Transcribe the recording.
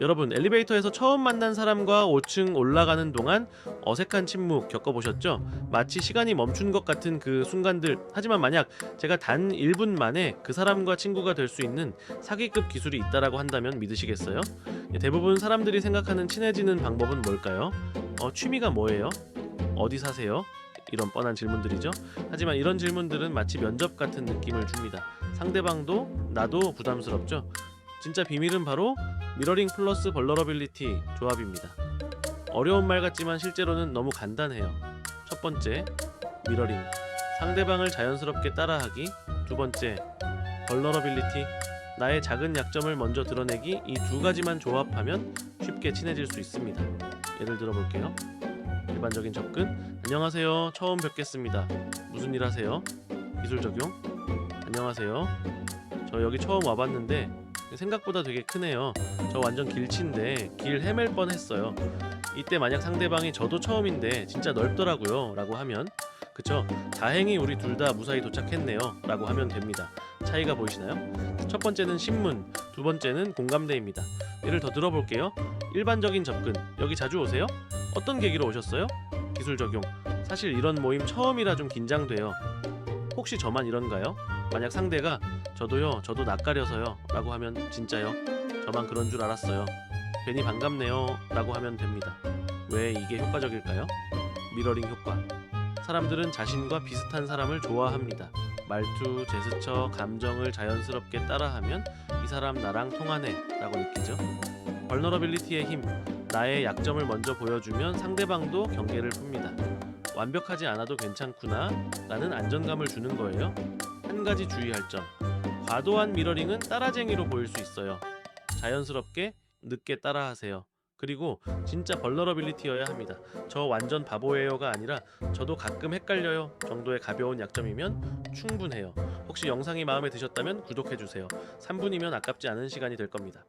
여러분 엘리베이터에서 처음 만난 사람과 5층 올라가는 동안 어색한 침묵 겪어보셨죠? 마치 시간이 멈춘 것 같은 그 순간들 하지만 만약 제가 단 1분 만에 그 사람과 친구가 될 수 있는 사기급 기술이 있다라고 한다면 믿으시겠어요? 예, 대부분 사람들이 생각하는 친해지는 방법은 뭘까요? 어, 취미가 뭐예요? 어디 사세요? 이런 뻔한 질문들이죠. 하지만 이런 질문들은 마치 면접 같은 느낌을 줍니다. 상대방도 나도 부담스럽죠. 진짜 비밀은 바로 미러링 플러스 벌러러빌리티 조합입니다. 어려운 말 같지만 실제로는 너무 간단해요. 첫 번째, 미러링. 상대방을 자연스럽게 따라하기. 두 번째, 벌러러빌리티. 나의 작은 약점을 먼저 드러내기. 이 두 가지만 조합하면 쉽게 친해질 수 있습니다. 예를 들어 볼게요. 일반적인 접근. 안녕하세요. 처음 뵙겠습니다. 무슨 일 하세요? 기술 적용. 안녕하세요. 저 여기 처음 와봤는데 생각보다 되게 크네요. 저 완전 길친데 길 헤맬 뻔했어요. 이때 만약 상대방이 저도 처음인데 진짜 넓더라고요. 라고 하면 그쵸? 다행히 우리 둘 다 무사히 도착했네요. 라고 하면 됩니다. 차이가 보이시나요? 첫 번째는 신문, 두 번째는 공감대입니다. 예를 더 들어볼게요. 일반적인 접근, 여기 자주 오세요? 어떤 계기로 오셨어요? 기술 적용. 사실 이런 모임 처음이라 좀 긴장돼요. 혹시 저만 이런가요? 만약 상대가 저도요, 저도 낯가려서요 라고 하면 진짜요? 저만 그런 줄 알았어요. 괜히 반갑네요 라고 하면 됩니다. 왜 이게 효과적일까요? 미러링 효과. 사람들은 자신과 비슷한 사람을 좋아합니다. 말투, 제스처, 감정을 자연스럽게 따라하면 이 사람 나랑 통하네 라고 느끼죠. 벌너러빌리티의 힘. 나의 약점을 먼저 보여주면 상대방도 경계를 풉니다. 완벽하지 않아도 괜찮구나 라는 안정감을 주는 거예요. 한 가지 주의할 점. 과도한 미러링은 따라쟁이로 보일 수 있어요. 자연스럽게 늦게 따라하세요. 그리고 진짜 벌너러빌리티여야 합니다. 저 완전 바보예요가 아니라 저도 가끔 헷갈려요 정도의 가벼운 약점이면 충분해요. 혹시 영상이 마음에 드셨다면 구독해주세요. 3분이면 아깝지 않은 시간이 될 겁니다.